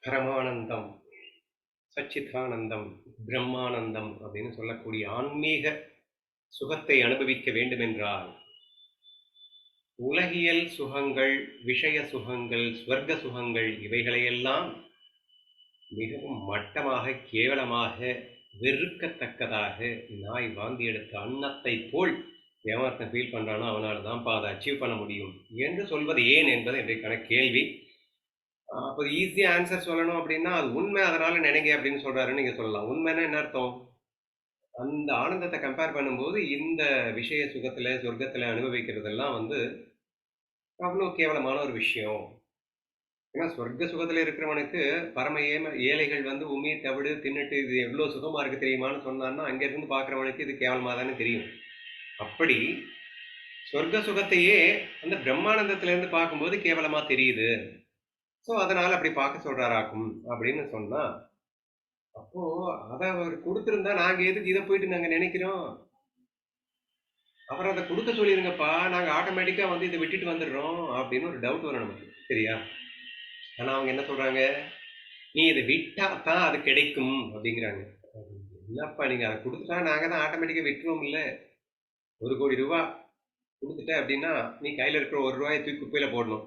பரமானந்தம் சச்சிதானந்தம் பிரம்மானந்தம் அப்படின்னு சொல்லக்கூடிய ஆன்மீக சுகத்தை அனுபவிக்க வேண்டுமென்றால் உலகியல் சுகங்கள் விஷய சுகங்கள் ஸ்வர்க்க சுகங்கள் இவைகளையெல்லாம் மிகவும் மட்டமாக கேவலமாக வெறுக்கத்தக்கதாக நாய் வாந்தி எடுத்த அன்னத்தை போல் ஏமாற்றம் ஃபீல் பண்றானோ அவனால் தான்ப்பா அதை அச்சீவ் பண்ண முடியும். என்று சொல்வது ஏன் என்பது இன்றைக்கான கேள்வி. அப்போ ஈஸியாக ஆன்சர் சொல்லணும் அப்படின்னா அது உண்மை அதனால நினைங்க அப்படின்னு சொல்றாருன்னு நீங்க சொல்லலாம். உண்மைன்னா என்ன அர்த்தம்? அந்த ஆனந்தத்தை கம்பேர் பண்ணும்போது இந்த விஷய சுகத்துல சொர்க்கத்துல அனுபவிக்கிறதெல்லாம் வந்து அவ்வளோ கேவலமான ஒரு விஷயம். ஏன்னா சொர்க்க சுகத்துல இருக்கிறவனுக்கு பரம ஏம ஏழைகள் வந்து உமி தவிடு தின்னுட்டு இது எவ்வளோ சுகமா இருக்கு தெரியுமான்னு சொன்னான்னா அங்கேருந்து பார்க்குறவனுக்கு இது கேவலமாக தானே தெரியும். அப்படி சொர்க்க சுகத்தையே அந்த பிரம்மானந்தத்திலேருந்து பார்க்கும்போது கேவலமாக தெரியுது. ஸோ அதனால அப்படி பார்க்க சொல்றாராக்கும் அப்படின்னு சொன்னா அப்போ அதை அவர் கொடுத்துருந்தா நாங்க எதுக்கு இதை போயிட்டு நாங்க நினைக்கிறோம்? அவர் அதை கொடுக்க சொல்லிருங்கப்பா நாங்க ஆட்டோமேட்டிக்கா வந்து இதை விட்டுட்டு வந்துடுறோம் அப்படின்னு ஒரு டவுட் வரும் நமக்கு சரியா? ஆனா அவங்க என்ன சொல்றாங்க? நீ இதை விட்டா தான் அது கிடைக்கும் அப்படிங்கிறாங்க. என்னப்பா நீங்க அதை கொடுத்துட்டா நாங்க தான் ஆட்டோமேட்டிக்கா விட்டுருவோம் இல்ல ஒரு கோடி ரூபா கொடுத்துட்ட அப்படின்னா நீ கையில இருக்கிற ஒரு ரூபாயை தூக்கி குப்பையில போடணும்.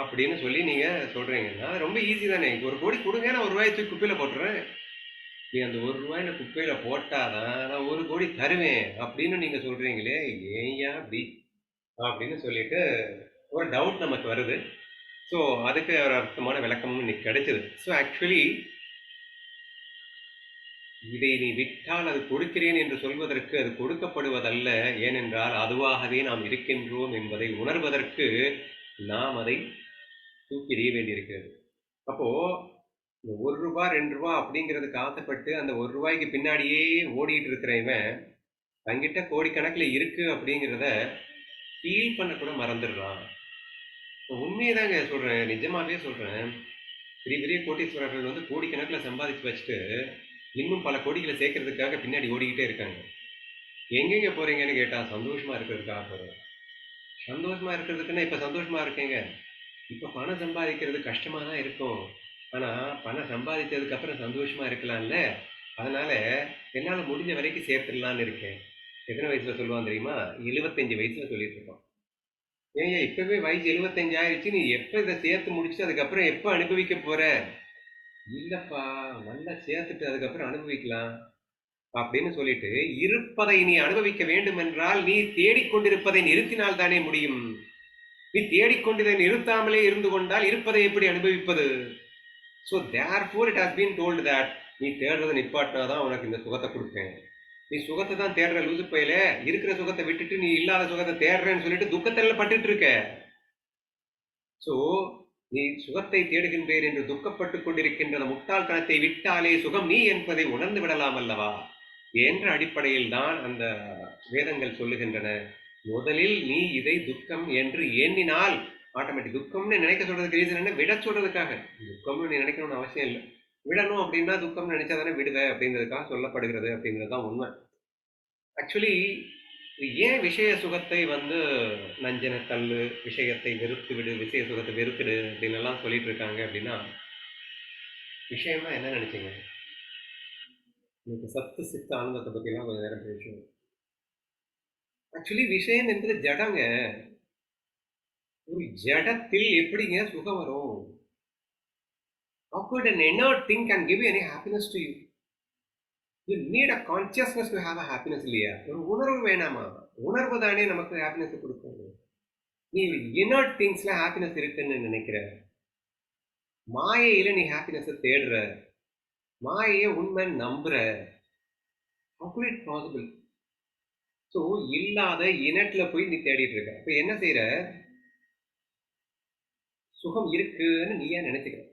அப்படின்னு சொல்லி நீங்க சொல்றீங்கன்னா ரொம்ப ஈஸி தானே. ஒரு கோடி கொடுங்க நான் ஒரு ரூபாய் தூக்கி குப்பையில போட்டுறேன். நீ அந்த ஒரு ரூபாய் இந்த குப்பையில போட்டாதான் நான் ஒரு கோடி தருவேன் அப்படின்னு நீங்க சொல்றீங்களே ஏன்யா அப்படி. அப்படின்னு சொல்லிட்டு ஒரு டவுட் நமக்கு வருது. ஸோ அதுக்கு ஒரு அர்த்தமான விளக்கமும் இன்னைக்கு கிடைச்சது. ஸோ ஆக்சுவலி இதை நீ விட்டால் அது கொடுக்கிறேன் என்று சொல்வதற்கு அது கொடுக்கப்படுவதல்ல. ஏனென்றால் அதுவாகவே நாம் இருக்கின்றோம் என்பதை உணர்வதற்கு நாம் அதை தூக்கி எறிய வேண்டியிருக்கிறது. அப்போ இந்த ஒரு ரூபா ரெண்டு ரூபா அப்படிங்கிறதுக்கு ஆசைப்பட்டு அந்த ஒரு ரூபாய்க்கு பின்னாடியே ஓடிட்டு இருக்கிற இவன் தங்கிட்ட கோடிக்கணக்கில் இருக்கு அப்படிங்கிறத ஃபீல் பண்ண கூட மறந்துடுறான். உண்மையை தாங்க சொல்கிறேன் நிஜமாவே சொல்கிறேன் பெரிய பெரிய கோட்டீஸ்வரர்கள் வந்து கோடிக்கணக்கில் சம்பாதிச்சு வச்சுட்டு இன்னும் பல கோடிகளை சேர்க்கறதுக்காக பின்னாடி ஓடிக்கிட்டே இருக்காங்க. எங்கெங்க போறீங்கன்னு கேட்டால் சந்தோஷமா இருக்கிறதுக்காக போகிறேன் சந்தோஷமா இருக்கிறதுக்குன்னா இப்போ சந்தோஷமா இருக்கேங்க. இப்போ பணம் சம்பாதிக்கிறது கஷ்டமாக தான் இருக்கும். ஆனால் பணம் சம்பாதித்ததுக்கப்புறம் அப்புறம் இருக்கலாம்ல? அதனால் என்னால் முடிஞ்ச வரைக்கும் சேர்த்துடலான்னு இருக்கேன். எத்தனை வயசில் சொல்லுவான் தெரியுமா? எழுபத்தஞ்சு வயசில் சொல்லிட்டு ஏன் ஏங்க வயசு எழுபத்தஞ்சு ஆயிடுச்சு. நீ எப்போ இதை சேர்த்து முடிச்சுட்டு அதுக்கப்புறம் எப்போ அனுபவிக்க போகிற இல்லைப்பா நல்லா சேர்த்துட்டு அதுக்கப்புறம் அனுபவிக்கலாம். அப்படின்னு சொல்லிட்டு இருப்பதை நீ அனுபவிக்க வேண்டும் என்றால் நீ தேடிக்கொண்டிருப்பதை நிறுத்தினால் தானே முடியும். நீ தேடிக்கொண்டதை நிறுத்தாமலே இருந்து கொண்டால் இருப்பதை எப்படி அனுபவிப்பது? So therefore it has been told that நீ தேடுறதை நிப்பாட்டினா தான் உனக்கு இந்த சுகத்தை கொடுப்பேன். நீ சுகத்தை தான் தேடுற லூசு பையில இருக்கிற சுகத்தை விட்டுட்டு நீ இல்லாத சுகத்தை தேடுறேன்னு சொல்லிட்டு துக்கத்தில் பட்டுட்டு இருக்க. ஸோ நீ சுகத்தை தேடுகின்றேன் என்று துக்கப்பட்டு கொண்டிருக்கின்ற முட்டாள்தனத்தை விட்டாலே சுகம் நீ என்பதை உணர்ந்து விடலாம் அல்லவா? என்ற அடிப்படையில் தான் அந்த வேதங்கள் சொல்லுகின்றன. முதலில் நீ இதை துக்கம் என்று எண்ணினால் ஆட்டோமேட்டிக் துக்கம்னு நினைக்க சொல்றதுக்கு ரீசன் என்ன? விட சொல்றதுக்காக. துக்கம்னு நீ நினைக்கணும்னு அவசியம் இல்லை. விடணும் அப்படின்னா துக்கம் நினைச்சா தானே விடுவ அப்படிங்கிறதுக்காக சொல்லப்படுகிறது அப்படிங்கிறது தான் உண்மை. ஆக்சுவலி ஏன் விஷய சுகத்தை வந்து நஞ்சன தள்ளு விஷயத்தை வெறுத்து விடு விஷய சுகத்தை வெறுத்துடு அப்படின்னு எல்லாம் சொல்லிட்டு இருக்காங்க அப்படின்னா விஷயம்னா என்ன நினைச்சீங்க? இன்னைக்கு சத்து சித்த ஆனந்தத்தை பற்றிலாம் கொஞ்சம் நேரம் பேசுவோம். ஆக்சுவலி விஷயம் என்பது ஜடங்க. ஒரு ஜடத்தில் எப்படிங்க சுகம் வரும்? How could an inert thing can give you any happiness to you? You need a consciousness to have a happiness இல்லையா? ஒரு உணர்வு வேணாமா? உணர்வு தானே நமக்கு ஹாப்பினஸ் கொடுக்கும் நீ இன்னர் திங்ஸ்ல ஹாப்பினஸ் இருக்குன்னு நினைக்கிற? மாயையில நீ ஹாப்பினஸ் தேடுற. மாயையை உண்மை நம்புற. How could ஸோ இல்லாத இனட்டில் போய் நீ தேடிட்டு இருக்க. இப்போ என்ன செய்யற சுகம் இருக்குன்னு நீ ஏன் நினைச்சுக்கிற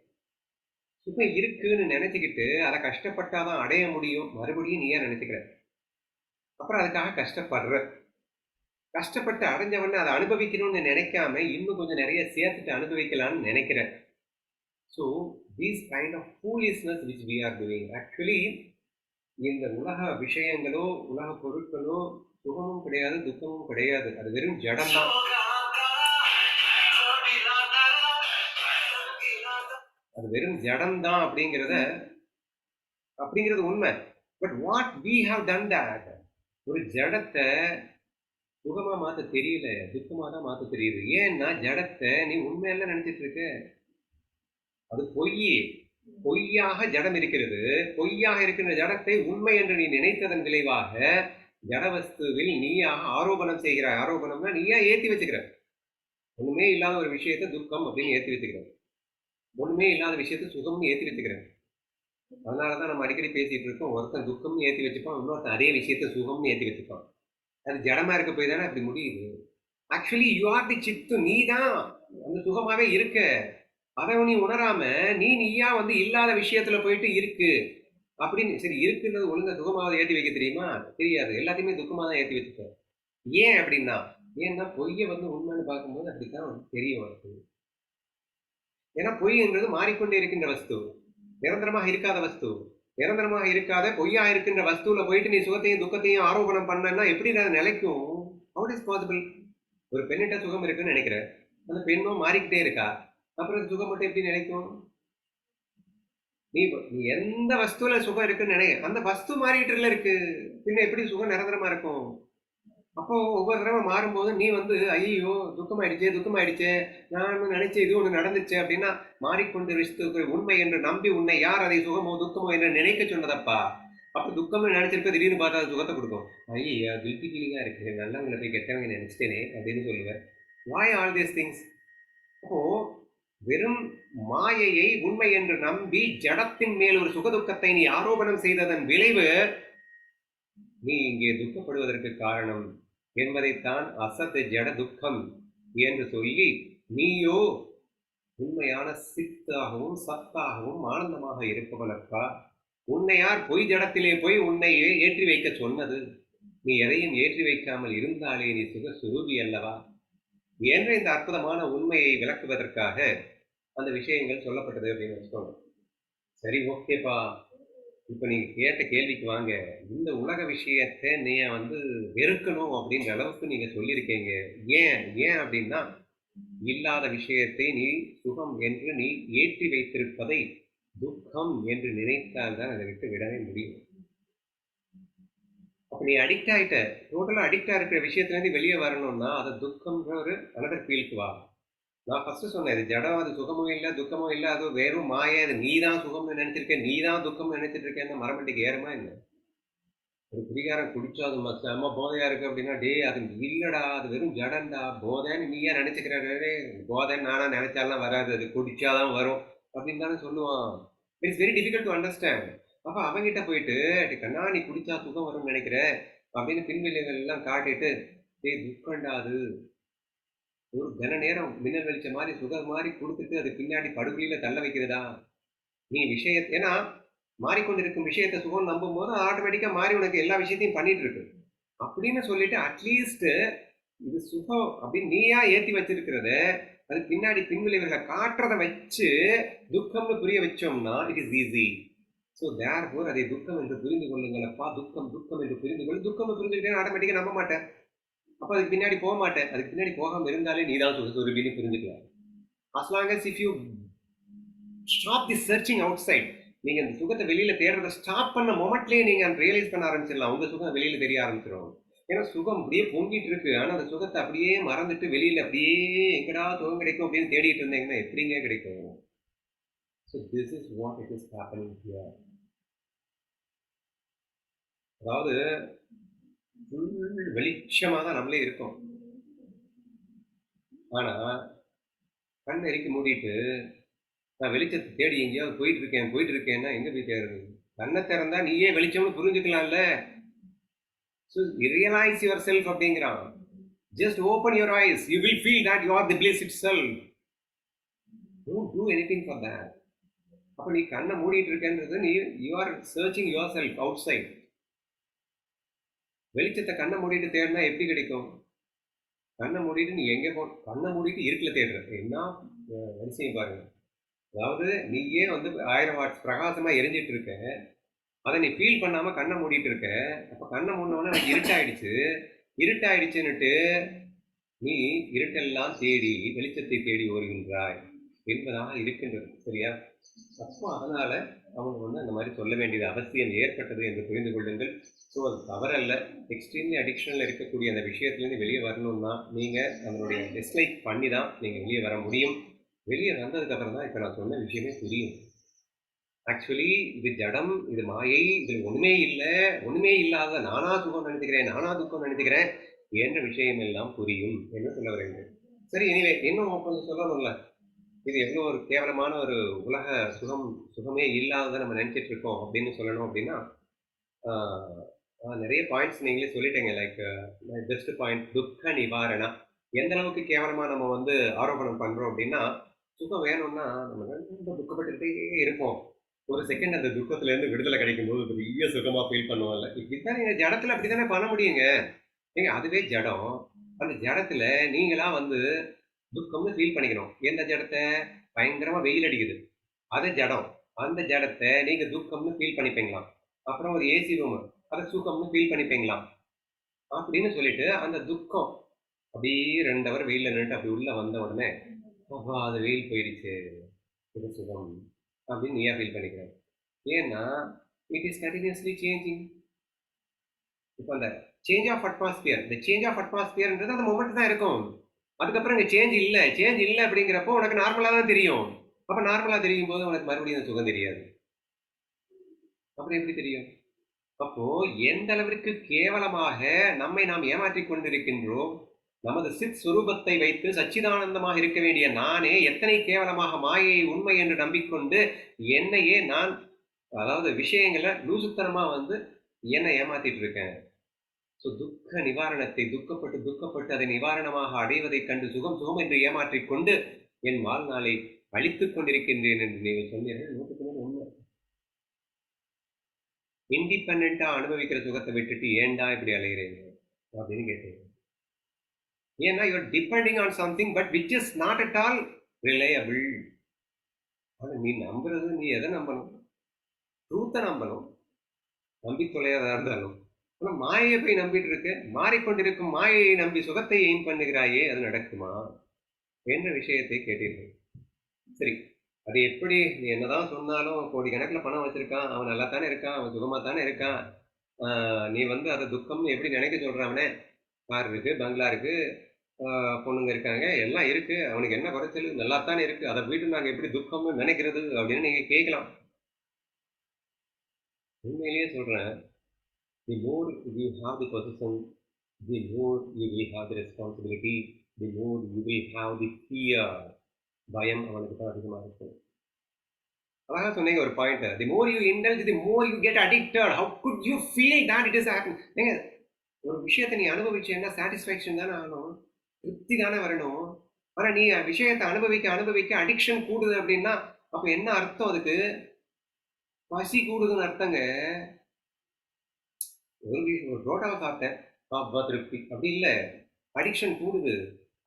சுகம் இருக்குன்னு நினைச்சுக்கிட்டு அதை கஷ்டப்பட்டாதான் அடைய முடியும். மறுபடியும் நீ ஏன் நினைச்சுக்கிற. அப்புறம் அதுக்காக கஷ்டப்படுற. கஷ்டப்பட்டு அடைஞ்சவொடனே அதை அனுபவிக்கணும்னு நினைக்காம இன்னும் கொஞ்சம் நிறைய சேர்த்துட்டு அனுபவிக்கலாம்னு நினைக்கிற. So these kind of foolishness which we are doing actually இந்த உலக விஷயங்களோ உலக பொருட்களோ சுகமும் கிடையாது துக்கமும் கிடையாது. அது வெறும் ஜடம் தான் அது வெறும் ஜடம் தான் அப்படிங்கிறத அப்படிங்கிறது உண்மை. But what we have done that ஒரு ஜடத்தை சுகமா மாத்த தெரியல துக்கமா தான் மாத்த தெரியுது. ஏன்னா ஜடத்தை நீ உண்மையெல்லாம் நினைச்சிட்டு இருக்க. அது பொய். பொய்யாக ஜடம் இருக்கிறது. பொய்யாக இருக்கின்ற ஜடத்தை உண்மை என்று நீ நினைத்ததன் விளைவாக ஜடவஸ்துவில் நீயா ஆரோபணம் செய்கிறாய். ஆரோபணம்னா நீயா ஏற்றி வச்சுக்கிற. ஒன்றுமே இல்லாத ஒரு விஷயத்தை துக்கம் அப்படின்னு ஏற்றி வச்சுக்கிற. ஒன்றுமே இல்லாத விஷயத்தை சுகம்னு ஏத்தி வச்சுக்கிற. அதனாலதான் நம்ம அடிக்கடி பேசிகிட்டு இருக்கோம். ஒருத்தன் துக்கம்னு ஏற்றி வச்சுப்பான் இன்னொருத்தன் அதே விஷயத்த சுகம்னு ஏற்றி வச்சுப்பான். அது ஜடமாக இருக்க போய் தானே அப்படி முடியுது. ஆக்சுவலி யூ ஆர் தி சித்து நீ தான் அந்த சுகமாகவே இருக்க. அதை நீ உணராம நீ நீயா வந்து இல்லாத விஷயத்துல போயிட்டு இருக்கு. அப்படின்னு சரி இருக்குன்றது ஒழுங்கா சுகமாக ஏற்றி வைக்க தெரியுமா? தெரியாது. எல்லாத்தையுமே துக்கமாக தான் ஏற்றி வச்சுக்க ஏன் அப்படின்னா ஏன்னா பொய்யை வந்து உண்மைன்னு பார்க்கும்போது அப்படித்தான் தெரிய வருது. ஏன்னா பொய்ங்கிறது மாறிக்கொண்டே இருக்கின்ற வஸ்து. நிரந்தரமாக இருக்காத வஸ்து. நிரந்தரமாக இருக்காத பொய்யா இருக்கின்ற வஸ்துவில் போயிட்டு நீ சுகத்தையும் துக்கத்தையும் ஆரோபணம் பண்ணனா எப்படி அது நிலைக்கும்? ஹவுட் இஸ் பாசிபிள் ஒரு பெண்ணிட்ட சுகம் இருக்குன்னு நினைக்கிறேன். அந்த பெண்ணும் மாறிக்கிட்டே இருக்கா. அப்புறம் சுகம் மட்டும் எப்படி நினைக்கும் நீ நீ எந்த வஸ்துல சுகம் இருக்குன்னு நினைக்க அந்த வஸ்து மாறிட்டுல இருக்கு. பின்ன எப்படி சுகம் நிரந்தரமா இருக்கும்? அப்போ ஒவ்வொரு தடவை மாறும்போது நீ வந்து ஐயோ துக்கமாயிடுச்சே துக்கமாயிடுச்சே. நான் நினைச்சேன் இது ஒன்று நடந்துச்சு அப்படின்னா மாறிக்கொண்டு விஷயத்துக்கு உண்மை என்று நம்பி உன்னை யார் அதை சுகமோ துக்கமோ என்று நினைக்க சொன்னதப்பா? அப்போ துக்கம்னு நினைச்சிருக்க திடீர்னு பார்த்தா அது சுகத்தை கொடுக்கும். ஐயா கில்ட்டி ஃபீலிங்கா இருக்கு. நல்லவங்களை போய் கெட்டவங்க நினைச்சிட்டேனே அப்படின்னு சொல்லுவேன் வாய் ஆல் தீஸ் திங்ஸ் அப்போ வெறும் மாயையை உண்மை என்று நம்பி ஜடத்தின் மேல் ஒரு சுகதுக்கத்தை நீ ஆரோபணம் செய்ததன் விளைவு நீ இங்கே துக்கப்படுவதற்கு காரணம் என்பதைத்தான் அசத்து ஜட துக்கம் என்று சொல்லி நீயோ உண்மையான சித்தாகவும் சத்தாகவும் ஆனந்தமாக இருப்பவனப்பா. உன்னை யார் பொய் ஜடத்திலே போய் உன்னை ஏற்றி வைக்க சொன்னது? நீ எதையும் ஏற்றி வைக்காமல் இருந்தாலே நீ சுக சுரூபி அல்லவா? என்ற இந்த அற்புதமான உண்மையை விளக்குவதற்காக அந்த விஷயங்கள் சொல்லப்பட்டது அப்படின்னு வச்சுக்கோங்க. சரி ஓகேப்பா. இப்போ நீங்கள் கேட்ட கேள்விக்கு வாங்க. இந்த உலக விஷயத்தை நீ வந்து வெறுக்கணும் அப்படின்ற அளவுக்கு நீங்கள் சொல்லியிருக்கீங்க. ஏன்? ஏன் அப்படின்னா இல்லாத விஷயத்தை நீ சுகம் என்று நீ ஏற்றி வைத்திருப்பதை துக்கம் என்று நினைத்தால் தான் அதை விட்டு விடவே முடியும். அப்போ நீ அடிக்ட் ஆகிட்ட டோட்டலாக அடிக்டாக இருக்கிற விஷயத்துலேருந்து வெளியே வரணும்னா அது துக்கம்ன்ற ஒரு அனதர் ஃபீல்க்கு வா. நான் ஃபஸ்ட்டு சொன்னேன் இது ஜடம் அது சுகமும் இல்லை துக்கமும் இல்லை அது வெறும் மாய அது நீ தான் சுகம்னு நினச்சிருக்கேன் நீ தான் துக்கம்னு நினைச்சிட்டு இருக்கேன்னு மரமட்டிக்கு ஏறுமா இல்லை ஒரு குடிகாரன் குடிச்சா அது ம- செம்ம போதையா இருக்கு அப்படின்னா டே அது இல்லடா அது வெறும் ஜடன்டா போதைன்னு நீயே நினச்சிக்கிறே போதைன்னு நானா நினைச்சாலாம் வராது அது குடிச்சாதான் வரும் அப்படின்னு தானே சொல்லுவான். It's very difficult to understand அப்ப அவங்கிட்ட போயிட்டு "டே கண்ணா நீ குடிச்சா சுகம் வரும்னு நினைக்கிறேன் அப்படின்னு பின்விளைவுகள் எல்லாம் காட்டிட்டு டேய் துக்கண்டா அது. ஒரு கன நேரம் மின்னல் வெளிச்ச மாதிரி சுகர் மாதிரி கொடுத்துட்டு அது பின்னாடி படுகொலியில தள்ள வைக்கிறதா? நீ விஷய ஏன்னா மாறிக்கொண்டிருக்கும் விஷயத்தை சுகம் நம்பும் போது ஆட்டோமேட்டிக்கா மாறி உனக்கு எல்லா விஷயத்தையும் பண்ணிட்டு இருக்கு அப்படின்னு சொல்லிட்டு அட்லீஸ்ட் இது சுகம் அப்படின்னு நீயா ஏத்தி வச்சிருக்கிறத அது பின்னாடி பின்விளைவுகளை காட்டுறத வச்சு துக்கம்னு புரிய வச்சோம்னா it is easy so therefore அதை துக்கம் என்று புரிந்து கொள்ளுங்களப்பா. துக்கம் துக்கம் என்று புரிந்து கொள்ளு. துக்கம் புரிஞ்சுக்கிட்டே ஆட்டோமேட்டிக்காக நம்ப மாட்டேன். அப்போ அதுக்கு பின்னாடி போக மாட்டேன். அதுக்கு பின்னாடி போகாமல் இருந்தாலே நீ தான் சொல்லு சொல்லுன்னு புரிஞ்சுக்கலாம். As long if you stop the searching outside நீங்கள் அந்த சுகத்தை வெளியில் தேடுறதை ஸ்டாப் பண்ண மொமெண்ட்லேயே நீங்கள் அந்த ரியலைஸ் பண்ண ஆரம்பிச்சிடலாம். உங்கள் சுகம் வெளியில் தெரிய ஆரம்பிச்சிடும். ஏன்னா சுகம் அப்படியே பொங்கிட்டு இருக்கு. ஆனால் அந்த சுகத்தை அப்படியே மறந்துட்டு வெளியில் அப்படியே எங்கடா சுகம் கிடைக்கும் அப்படின்னு தேடிட்டு இருந்தீங்கன்னா எப்படிங்க கிடைக்கும்? So this is what it is happening here அதாவது ஃபுல் வெளிச்சமாக தான் நம்மளே இருக்கோம். ஆனால் கண் எரிக்கி மூடிட்டு நான் வெளிச்சத்தை தேடி எங்கேயாவது போயிட்டு இருக்கேன் போயிட்டு இருக்கேன்னா எங்கே போய் தேடுறது? கண்ணை திறந்தா நீயே வெளிச்சம்னு புரிஞ்சுக்கலாம்ல. ஸோ ரியலைஸ் யுவர் செல்ஃப் அப்படிங்கிறான். Just open your eyes you will feel that you are the blaze itself don't do anything for that அப்போ நீ கண்ணை மூடிட்டு இருக்கேன்றது நீ you are searching yourself outside வெளிச்சத்தை கண்ணை மூடிட்டு தேடினா எப்படி கிடைக்கும்? கண்ணை மூடிட்டு நீ எங்கே போ கண்ணை மூடிட்டு இருட்டில் தேடுற. என்ன வரிசையும் பாருங்க. அதாவது நீயே வந்து ஆயிரம் வாட்ஸ் பிரகாசமாக எரிஞ்சிட்டு இருக்க. அதை நீ ஃபீல் பண்ணாமல் கண்ணை மூடிட்டு இருக்க. அப்போ கண்ணை மூடினோடனே எனக்கு இருட்டாயிடுச்சு. இருட்டாயிடுச்சுன்னுட்டு நீ இருட்டெல்லாம் தேடி வெளிச்சத்தை தேடி வருகின்றாய் என்பதாக இருக்கின்றது. சரியா? அப்போ அதனால அவங்க வந்து அந்த மாதிரி சொல்ல வேண்டியது அவசியம் ஏற்பட்டது என்று புரிந்து கொள்ளுங்கள். ஸோ அது தவறல்ல. எக்ஸ்ட்ரீம்லி அடிக்ஷனில் இருக்கக்கூடிய அந்த விஷயத்துலேருந்து வெளியே வரணும்னா நீங்கள் அதனுடைய டிஸ்லைக் பண்ணி தான் நீங்கள் வெளியே வர முடியும். வெளியே வந்ததுக்கப்புறம் தான் இப்போ நான் சொன்ன விஷயமே புரியும். ஆக்சுவலி இது ஜடம் இது மாயை இதில் ஒன்றுமே இல்லை. ஒன்றுமே இல்லாத நானா துக்கம் நினைத்துக்கிறேன் நானா துக்கம் நினைத்துக்கிறேன் என்ற விஷயம் எல்லாம் புரியும். என்று சொல்ல வருகிறேன் சரி இனிவே இன்னும் கொஞ்சம் சொல்லணும்ல. இது எவ்வளோ ஒரு கேவலமான ஒரு உலக சுகம் சுகமே இல்லாததை நம்ம நினைச்சிட்டு இருக்கோம் அப்படின்னு சொல்லணும் அப்படின்னா ஆஹ், நிறைய பாயிண்ட்ஸ் நீங்களே சொல்லிட்டீங்க. லைக் பெஸ்ட் பாயிண்ட் துக்க நிவாரணா. எந்த அளவுக்கு கேவலமா நம்ம வந்து ஆரோபணம் பண்றோம் அப்படின்னா சுகம் வேணும்னா நம்ம ரொம்ப துக்கப்பட்டுக்கிட்டே இருப்போம். ஒரு செகண்ட் அந்த துக்கத்துல இருந்து விடுதலை கிடைக்கும் போது பெரிய சுகமா ஃபீல் பண்ணுவோம்ல. நீங்கள் நீங்க ஜடத்துல அப்படித்தானே பண்ண முடியுங்க? ஏங்க அதுவே ஜடம். அந்த ஜடத்துல நீங்களா வந்து துக்கம்னு ஃபீல் பண்ணிக்கணும் எந்த ஜடத்தை? பயங்கரமா வெயில் அடிக்குது. அது ஜடம். அந்த ஜடத்தை நீங்க துக்கம்னு ஃபீல் பண்ணிப்பீங்களாம். அப்புறம் ஒரு ஏசி ரூம் அதை சுகம்னு ஃபீல் பண்ணிப்பீங்களாம். அப்படின்னு சொல்லிட்டு அந்த துக்கம் அப்படியே ரெண்டு ஹவர் வெயிலில் நின்றுட்டு அப்படி உள்ள வந்த உடனே ஓஹோ அது வெயில் போயிடுச்சு. இது சுகம். அப்படின்னு நீயா ஃபீல் பண்ணிக்கிறேன் ஏன்னா இட் இஸ் கண்டினியூஸ்லி சேஞ்சிங் இப்போ அந்த சேஞ்ச் ஆஃப் அட்மாஸ்பியர் இந்த சேஞ்ச் ஆஃப் அட்மாஸ்பியர்ன்றது அந்த மூமெண்ட் தான் இருக்கும். அதுக்கப்புறம் இங்கே சேஞ்ச் இல்லை. சேஞ்ச் இல்லை அப்படிங்கிறப்போ உனக்கு நார்மலாக தான் தெரியும். அப்போ நார்மலாக தெரியும் போது உனக்கு மறுபடியும் அந்த சுகம் தெரியாது. அப்புறம் எப்படி தெரியும்? அப்போ எந்த அளவிற்கு கேவலமாக நம்மை நாம் ஏமாற்றிக் கொண்டிருக்கின்றோம் நமது சித் சுரூபத்தை வைத்து சச்சிதானந்தமாக இருக்க வேண்டிய நானே எத்தனை கேவலமாக மாயை உண்மை என்று நம்பிக்கொண்டு என்னையே நான் அதாவது விஷயங்களை லூசுத்தனமாக வந்து என்னை ஏமாத்திட்டு இருக்கேன். ஸோ துக்க நிவாரணத்தை துக்கப்பட்டு துக்கப்பட்டு அதை நிவாரணமாக அடைவதைக் கண்டு சுகம் சுகம் என்று ஏமாற்றிக் கொண்டு என் வாழ்நாளை அழித்துக் கொண்டிருக்கின்றேன் என்று நீங்கள் சொன்னீர்கள் நூற்றுக்கு நூறு உண்மை. இண்டிபெண்டா அனுபவிக்கிற சுகத்தை விட்டுட்டு ஏன்டா இப்படி அலைகிறீங்க அப்படின்னு கேட்டீங்க. ஏன்னா you are depending on something but which is not at all reliable ஆனால் நீ நம்புறது நீ எதை நம்பணும்? ட்ரூத்தை நம்பணும். நம்பி தொலையாதா இருந்தாலும். ஆனால் மாயையை போய் நம்பிட்டு இருக்கு மாறிக்கொண்டிருக்கும் மாயையை நம்பி சுகத்தை எய்ம் பண்ணுகிறாயே அது நடக்குமா? என்ற விஷயத்தை கேட்டீர்கள்? சரி அது எப்படி? நீ என்னதான் சொன்னாலும் கோடி கணக்கில் பணம் வச்சிருக்கான் அவன் நல்லா தானே இருக்கான் அவன் சுகமாக தானே இருக்கான் நீ வந்து அதை துக்கம்னு எப்படி நினைக்க சொல்றான் அவனே? கார் இருக்கு பங்களா இருக்கு பொண்ணுங்க இருக்காங்க எல்லாம் இருக்கு அவனுக்கு என்ன குறைச்சல்? நல்லா தானே இருக்கு அதை வீட்டு நாங்கள் எப்படி துக்கம்னு நினைக்கிறது அப்படின்னு நீங்கள் கேட்கலாம். உண்மையிலேயே சொல்கிறேன் the more you have the position the more you will have the responsibility the more you will have the fear. பயம் அவனுக்கு தான் அதிகமாக இருக்கும். அழகா சொன்னீங்க ஒரு point the more you indulge the more you get addicted how good you feel that it is happen ஏங்க ஒரு விஷயத்தை நீ அனுபவிச்சேன்னா சாட்டிஸ்ஃபேக்ஷன் தானே ஆகணும். திருப்தி தானே வரணும். ஆனால் நீ விஷயத்தை அனுபவிக்க அனுபவிக்க அடிக்ஷன் கூடுது அப்படின்னா அப்போ என்ன அர்த்தம் அதுக்கு? பசி கூடுதுன்னு அர்த்தங்க. ஒரு ஒரு புரோட்டாவை சாப்பிட்டேன் அப்பா திருப்தி. அப்படி இல்லை. அடிக்ஷன் கூடுது.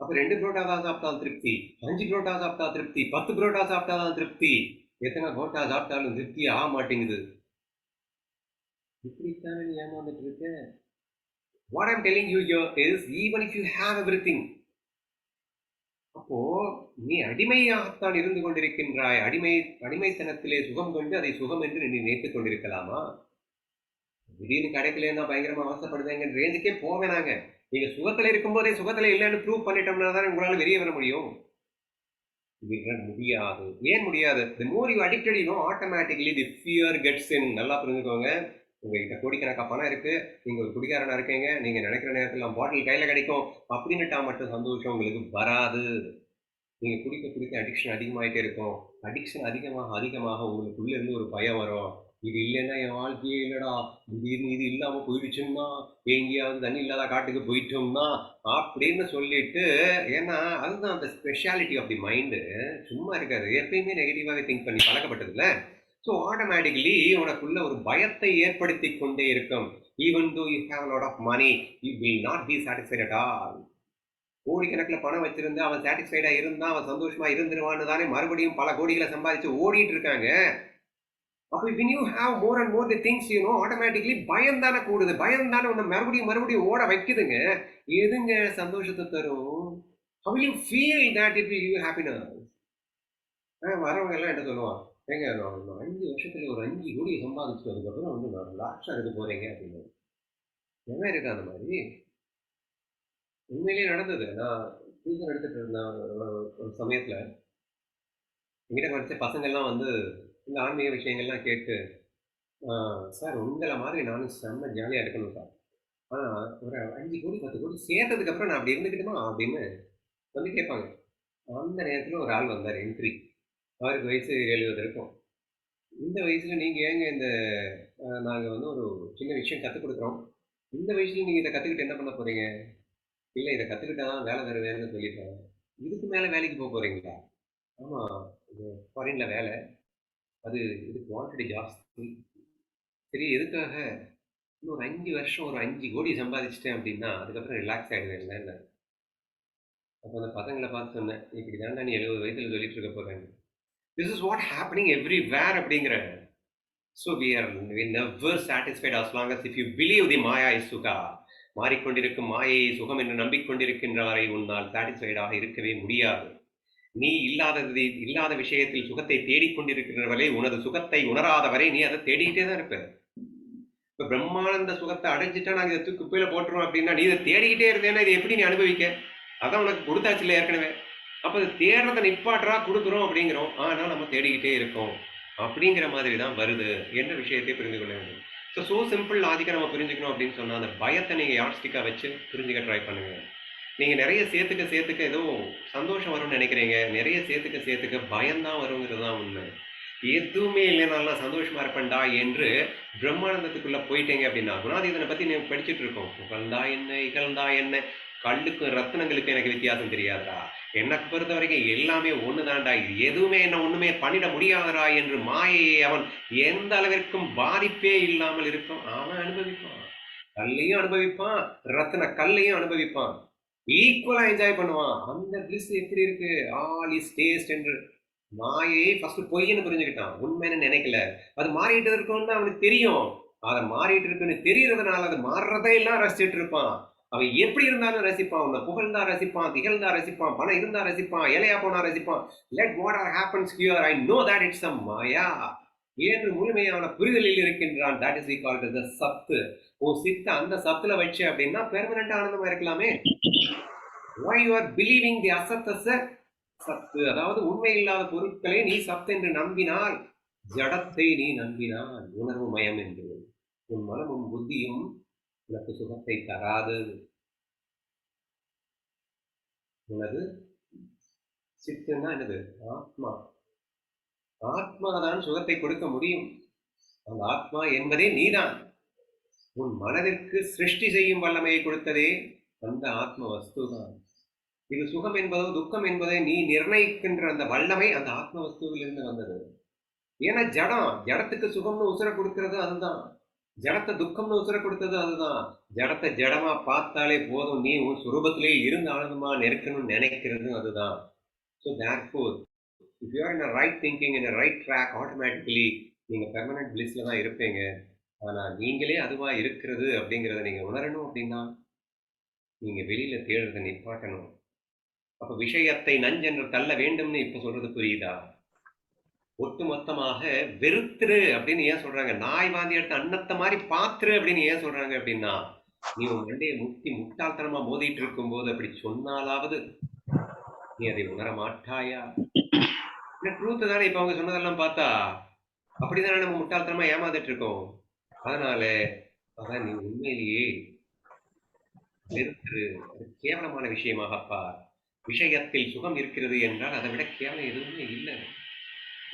அப்போ ரெண்டு புரோட்டா தான் சாப்பிட்டா திருப்தி. அஞ்சு புரோட்டா சாப்பிட்டா திருப்தி. பத்து புரோட்டா சாப்பிட்டா தான் திருப்தி. எத்தனை புரோட்டா சாப்பிட்டாலும் திருப்தி ஆக மாட்டேங்குது. இப்படித்தானே நீ ஏமாந்துட்டு இருக்க? What I'm telling you yo is even if you have everything அப்போ நீ அடிமையாகத்தான் இருந்து கொண்டிருக்கின்றாய். அடிமை அடிமைத்தனத்திலே சுகம் கொண்டு அதை சுகம் என்று நீ நினைத்துக் கொண்டிருக்கலாமா? திடீர்னு கிடைக்கலன்னா பயங்கரமா அவசப்படுவேங்க ரேஞ்சுக்கே போவேனாங்க. நீங்க சுகத்துல இருக்கும்போதே சுகத்துல இல்லைன்னு ப்ரூவ் பண்ணிட்டோம்னா தான் உங்களால வெளியே வர முடியும். முடியாது. ஏன் முடியாது? The more you addicted automatically the fear gets in நல்லா புரிஞ்சுக்கோங்க. உங்ககிட்ட கோடிக்கணக்காக பணம் இருக்கு. நீங்க ஒரு குடிகாரனா இருக்கீங்க. நீங்க நினைக்கிற நேரத்தில் பாட்டில் கையில கிடைக்கும். அப்படின்னுட்டா மட்டும் சந்தோஷம் உங்களுக்கு வராது. நீங்க குடிக்க குடிக்க அடிக்ஷன் அதிகமாயிட்டே இருக்கும். அடிக்ஷன் அதிகமாக அதிகமாக உங்களுக்குள்ள இருந்து ஒரு பயம் வரும். இது இல்லைன்னா என் வாழ்க்கையே இல்லைடா. திடீர்னு இது இல்லாமல் போயிடுச்சோம்னா எங்கேயாவது தண்ணி இல்லாத காட்டுக்கு போயிட்டோம்னா அப்படின்னு சொல்லிட்டு ஏன்னா அதுதான் அந்த ஸ்பெஷாலிட்டி ஆஃப் தி மைண்டு சும்மா இருக்காது. எப்பயுமே நெகட்டிவாகவே திங்க் பண்ணி பழக்கப்பட்டதுல ஸோ ஆட்டோமேட்டிக்கலி உனக்குள்ள ஒரு பயத்தை ஏற்படுத்தி கொண்டே இருக்கும். Even though you have lot of money you will not be satisfied at all கோடிக்கணக்கில் பணம் வச்சிருந்து அவன் சாட்டிஸ்ஃபைடாக இருந்தால் அவன் சந்தோஷமாக இருந்துருவான்னு தானே மறுபடியும் பல கோடிகளை சம்பாதிச்சு ஓடிட்டு இருக்காங்க. அப்போ when you have more and more the things you know automatically பயம் தானே கூடுது. பயம் தானே ஒன்று மறுபடியும் மறுபடியும் ஓட வைக்குதுங்க. எதுங்க சந்தோஷத்தை தரும்? How you feel feel it it will give வரவங்க எல்லாம் என்ன சொல்லுவான் ஏங்க நான் அஞ்சு வருஷத்துல ஒரு அஞ்சு கோடி சம்பாதிச்சுட்டு அதுக்கப்புறம் வந்து நான் லாஸ்டாக இருக்க போறீங்க அப்படின்னு என்ன இருக்கா அந்த மாதிரி? உண்மையிலேயே நடந்தது. நான் டியூஷன் எடுத்துட்டு இருந்தேன் ஒரு- சமயத்தில் என்கிட்ட எங்கிட்ட படிச்ச வந்து இந்த ஆன்மீக விஷயங்கள்லாம் கேட்டு சார் உங்களை மாதிரி நானும் செம்ம ஜாலியா இருக்கணும் சார். ஆனா ஒரு அஞ்சு கோடி பத்து கோடி சேர்த்ததுக்கு அப்புறம் நான் அப்படி இருந்துக்கிட்டுமா அப்படின்னு வந்து கேட்பாங்க. அந்த நேரத்துல ஒரு ஆள் வந்தார் என்ட்ரி அவருக்கு வயசு எழுபது இருக்கும். இந்த வயசுல நீங்க ஏங்க இந்த நாங்கள் நாங்க வந்து ஒரு சின்ன விஷயம் கத்துக் கொடுக்குறோம். இந்த வயசுல நீங்க இதை கத்துக்கிட்டு என்ன பண்ண போறீங்க? இல்ல இதை கத்துக்கிட்டா தான் வேலை தருவேன்னு சொல்லிட்டேன் இதுக்கு மேல வேலைக்கு போக போறீங்களா? ஆமா இது ஃபாரின்ல வேலை. அது இது குவான்டிட்டி ஜாஸ்தி. சரி எதுக்காக இன்னும் ஒரு அஞ்சு வருஷம் ஒரு அஞ்சு கோடி சம்பாதிச்சிட்டேன் அப்படின்னா அதுக்கப்புறம் ரிலாக்ஸ் ஆகிடுவேன் அப்போ அந்த பசங்களை பார்த்து சொன்னேன் இப்படி தாண்டா நீ எழுபது வயதில் சொல்லிட்டு இருக்க போகிறேன் this is what happening everywhere அப்படிங்கிற so we are we never satisfied as long as if you believe the maya is sukha மாறிக்கொண்டிருக்கும் மாயை சுகம் என்று நம்பிக்கொண்டிருக்கின்றவரை உன்னால் சாட்டிஸ்ஃபைடாக இருக்கவே முடியாது. நீ இல்லாததை இல்லாத விஷயத்தில் சுகத்தை தேடிக்கொண்டிருக்கிற வரை உனது சுகத்தை உணராத வரை நீ அதை தேடிக்கிட்டே தான் இருப்ப. இப்ப பிரம்மானந்த சுகத்தை அடைஞ்சிட்டா நாங்க இதை தூக்கி குப்பையில போட்டுருவோம் அப்படின்னா நீ இதை தேடிக்கிட்டே இருந்தேன்னா இதை எப்படி நீ அனுபவிக்க? அதான் உனக்கு கொடுத்தாச்சு இல்லை ஏற்கனவே? அப்ப இதை தேடுறதை நிப்பாட்டரா கொடுக்குறோம் அப்படிங்கிறோம். ஆனா நம்ம தேடிக்கிட்டே இருக்கோம். அப்படிங்கிற மாதிரி தான் வருது என்ற விஷயத்தை புரிந்து கொள்ள வேண்டும். ஸோ ஸோ சிம்பிள் லாஜிக்காக நம்ம புரிஞ்சுக்கணும் அப்படின்னு சொன்னால் அந்த பயத்தை நீங்கள் யார்ஸ்டிக்காக வச்சு புரிஞ்சுக்க ட்ரை பண்ணுங்க. நீங்கள் நிறைய சேர்த்துக்க சேர்த்துக்க ஏதோ சந்தோஷம் வரும்னு நினைக்கிறீங்க. நிறைய சேர்த்துக்க சேர்த்துக்க பயம்தான் வருங்கிறது தான் உண்மை. எதுவுமே இல்லைனாலும் சந்தோஷமா இருப்பேன்டா என்று பிரம்மானந்தத்துக்குள்ள போயிட்டீங்க அப்படின்னா குணாதீதனை பத்தி நீங்க படிச்சுட்டு இருக்கோம். புகழ்ந்தா என்ன இகழ்ந்தா என்ன? கல்லுக்கும் ரத்னங்களுக்கும் எனக்கு வித்தியாசம் தெரியாதா எனக்கு பொறுத்த வரைக்கும் எல்லாமே ஒண்ணுதான்டா. இது எதுவுமே என்ன ஒன்றுமே பண்ணிட முடியாதடா என்று மாயையை அவன் எந்த அளவிற்கும் பாதிப்பே இல்லாமல் இருக்கும் அவன் அனுபவிப்பான். கல்லையும் அனுபவிப்பான். ரத்ன கல்லையும் அனுபவிப்பான். ஈக்குவலா என்ஜாய் பண்ணுவான். அந்த பிளிஸ் எப்படி இருக்கு? ஆல் இஸ் டேஸ்ட் என்று. மாயே ஃபர்ஸ்ட் பொய்ன்னு புரிஞ்சுக்கிட்டான். உண்மைன்னு நினைக்கல. அது மாறிட்டு இருக்கும்னு அவனுக்கு தெரியும். அதை மாறிட்டு இருக்குன்னு தெரியறதுனால அது மாறுறதை எல்லாம் ரசிச்சிட்டு இருப்பான். அவன் எப்படி இருந்தாலும் ரசிப்பான். உன்னை புகழ்ந்தா ரசிப்பான். திகழ்ந்தா ரசிப்பான். பணம் இருந்தா ரசிப்பான். இலையா போனா ரசிப்பான். Let what are happens here I know that it's a maya. ஏன்று முழுமையான புரிதலில் இருக்கின்றான். தட் இஸ் ஈக்வல் த சத்து. ஓ சித்த அந்த சத்துல வச்சு அப்படின்னா பெர்மனண்ட் ஆனந்தமா இருக்கலாமே. Why you are believing the அசத்தச சத்து? அதாவது உண்மை இல்லாத பொருட்களை நீ சத்து என்று நம்பினால் ஜடத்தை நீ நம்பினால் உணர்வு மயம் என்று. உன் மனமும் புத்தியும் உனக்கு சுகத்தை தராது. உனது சித்துன்னா என்னது? ஆத்மா. ஆத்மா தான் சுகத்தை கொடுக்க முடியும். அந்த ஆத்மா என்பதே நீதான். உன் மனதிற்கு சிருஷ்டி செய்யும் வல்லமையை கொடுத்ததே அந்த ஆத்ம வஸ்து தான் இது சுகம் என்பதோ துக்கம் என்பதை நீ நிர்ணயிக்கின்ற அந்த வல்லமை அந்த ஆத்ம வஸ்துவிலிருந்து வந்தது. ஏன்னா ஜடம் ஜடத்துக்கு சுகம்னு உசுர கொடுக்கறது அதுதான். ஜடத்தை துக்கம்னு உசுர கொடுத்தது அதுதான். ஜடத்தை ஜடமா பார்த்தாலே போதும். நீ உன் சுரூபத்திலேயே இருந்து ஆனந்தமா நெருக்கணும்னு நினைக்கிறது அதுதான். So therefore if you are in right thinking in right track automatically நீங்கள் பெர்மனன்ட் பிளிஸில் தான் இருப்பீங்க. ஆனால் நீங்களே அதுவாக இருக்கிறது அப்படிங்கிறத நீங்கள் உணரணும் அப்படின்னா நீங்கள் வெளியில் தேடுறதை நிப்பாட்டணும். அப்போ விஷயத்தை நஞ்சென்று தள்ள வேண்டும்னு இப்போ சொல்கிறது புரியுதா? ஒட்டு மொத்தமாக வெறுத்துரு அப்படின்னு ஏன் சொல்கிறாங்க நாய் வாந்தி எடுத்து அன்னத்தை மாதிரி பாத்துரு அப்படின்னு ஏன் சொல்கிறாங்க அப்படின்னா நீ உன் மண்டையை முட்டி முட்டாள்தனமாக மோதிட்டு இருக்கும்போது அப்படி சொன்னாலாவது நீ அதை உணர மாட்டாயா ட்ரூத் தானே இப்ப அவங்க சொன்னதெல்லாம் பார்த்தா அப்படிதானே நம்ம முட்டாள்தனமா ஏமாந்துட்டு இருக்கோம் அதனால அதான் நீ உண்மையிலேயே அது கேவலமான விஷயமாக பார் விஷயத்தில் சுகம் இருக்கிறது என்றால் அதை விட கேவலம் எதுவுமே இல்லை.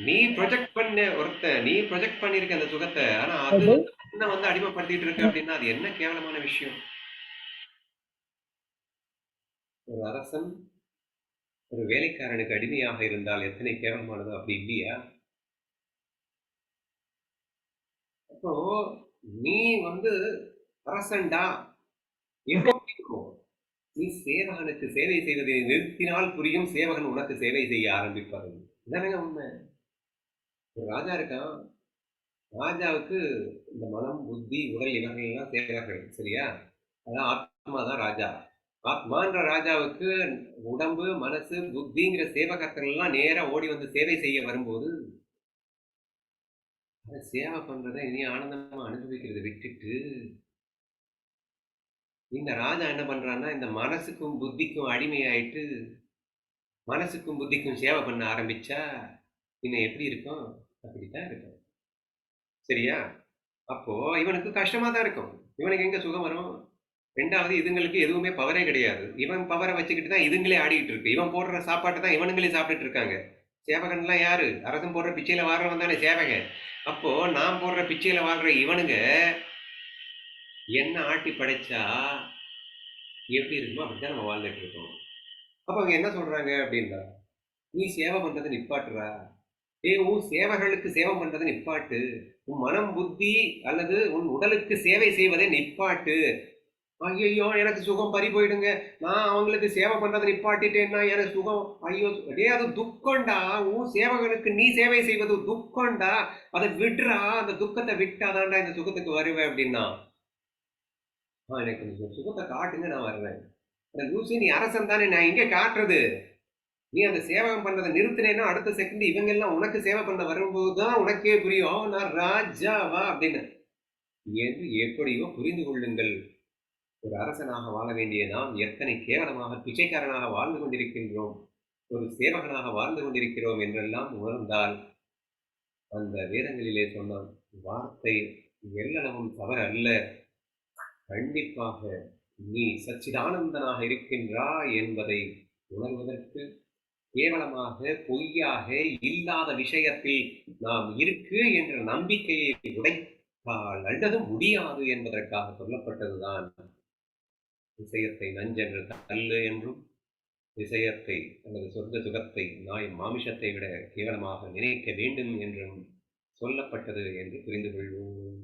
நீ ப்ரொஜெக்ட் பண்ண ஒருத்த நீ ப்ரொஜெக்ட் பண்ணிருக்க அந்த சுகத்தை ஆனா அது என்ன வந்து அடிமைப்படுத்திட்டு இருக்கு அப்படின்னா அது என்ன கேவலமான விஷயம்? ஒரு அரசன் ஒரு வேலைக்காரனுக்கு அடிமையாக இருந்தால் எத்தனை கேவலமானது அப்படி இல்லையா? அப்போ நீ வந்து அரசண்டா எப்போ நீ சேவகனுக்கு சேவை செய்வதை நிறுத்தினால் புரியும் சேவகன் உனக்கு சேவை செய்ய ஆரம்பிப்பாரு. இதானங்க உண்மை. ஒரு ராஜா இருக்கான். ராஜாவுக்கு இந்த மனம் புத்தி உடல் இவர்கள் எல்லாம் சேவகர்கள் சரியா? அதான் ஆத்மா தான் ராஜா. ஆத்மான்ற ராஜாவுக்கு உடம்பு மனசு புத்திங்கிற சேவகர்கள் எல்லாம் நேரா ஓடி வந்து சேவை செய்ய வரும்போது அதை சேவை பண்றதை இனி ஆனந்தமா அனுபவிக்கிறது விட்டுட்டு. இந்த ராஜா என்ன பண்றான்னா இந்த மனசுக்கும் புத்திக்கும் அடிமையாயிட்டு மனசுக்கும் புத்திக்கும் சேவை பண்ண ஆரம்பிச்சா இன்னும் எப்படி இருக்கும்? அப்படித்தான் இருக்கும். சரியா? அப்போ இவனுக்கு கஷ்டமா தான் இருக்கும். இவனுக்கு எங்க சுகம் வரும்? ரெண்டாவது இதுங்களுக்கு எதுவுமே பவரே கிடையாது. இவன் பவரை வச்சுக்கிட்டு தான் இதுங்களே ஆடிக்கிட்டு இருக்கு. இவன் போடுற சாப்பாட்டை தான் இவனுங்களே சாப்பிட்டுட்டு இருக்காங்க. சேவகன்லாம் யாரு? அரசன் போடுற பிச்சையில வாழ்றவன் தானே சேவகன். அப்போ நான் போடுற பிச்சையில வாழ்ற இவனுங்க என்ன ஆட்டி படைச்சா எப்படி இருக்குமோ அப்படிதான் நம்ம வாழ்ந்துட்டு இருக்கோம். அப்போ அவங்க என்ன சொல்றாங்க அப்படின்னா நீ சேவை பண்றதை நிப்பாட்டுறா. ஏ உன் சேவைகளுக்கு சேவை பண்றதை நிப்பாட்டு. உன் மனம் புத்தி அல்லது உன் உடலுக்கு சேவை செய்வதை நிப்பாட்டு. ஐயோ எனக்கு சுகம் பறி போயிடுங்க. நான் அவங்களுக்கு சேவை பண்றதை நிப்பாட்டிட்டேன்னா எனக்கு சுகம் ஐயோ டே அது துக்கம்டா. உன் சேவகனுக்கு நீ சேவை செய்வது துக்கம்டா. அதை விடுறா. அந்த துக்கத்தை விட்டாதான்டா இந்த சுகத்துக்கு வருவேன் அப்படின்னா. ஆ எனக்கு இந்த சுகத்தை காட்டுங்க நான் வருவேன். அந்த லூசி நீ அரசன் தானே நான் இங்கே காட்டுறது? நீ அந்த சேவகம் பண்ணதை நிறுத்தினேன்னா அடுத்த செகண்ட் இவங்க எல்லாம் உனக்கு சேவை பண்ண வரும்போது தான் உனக்கே புரியும். நான் ராஜாவா? அப்படின்னு. என்று எப்படியோ புரிந்து கொள்ளுங்கள். ஒரு அரசனாக வாழ வேண்டிய நாம் எத்தனை கேவலமாக பிச்சைக்காரனாக வாழ்ந்து கொண்டிருக்கின்றோம் ஒரு சேவகனாக வாழ்ந்து கொண்டிருக்கிறோம் என்றெல்லாம் உணர்ந்தால் அந்த வேதங்களிலே சொன்னான் வார்த்தை எல்லளவும் தவறு அல்ல கண்டிப்பாக நீ சச்சிதானந்தனாக இருக்கின்றாய் என்பதை உணர்வதற்கு கேவலமாக பொய்யாக இல்லாத விஷயத்தில் நாம் இருக்கு என்ற நம்பிக்கையை உடைத்தால் அல்லது முடியாது என்பதற்காக சொல்லப்பட்டதுதான் விஷயத்தை நஞ்சென்று தள்ளு என்றும் விஷயத்தை அல்லது சொர்க்க சுகத்தை நாய் மாமிஷத்தை விட கேவலமாக நினைக்க வேண்டும் என்றும் சொல்லப்பட்டது என்று புரிந்து கொள்வோம்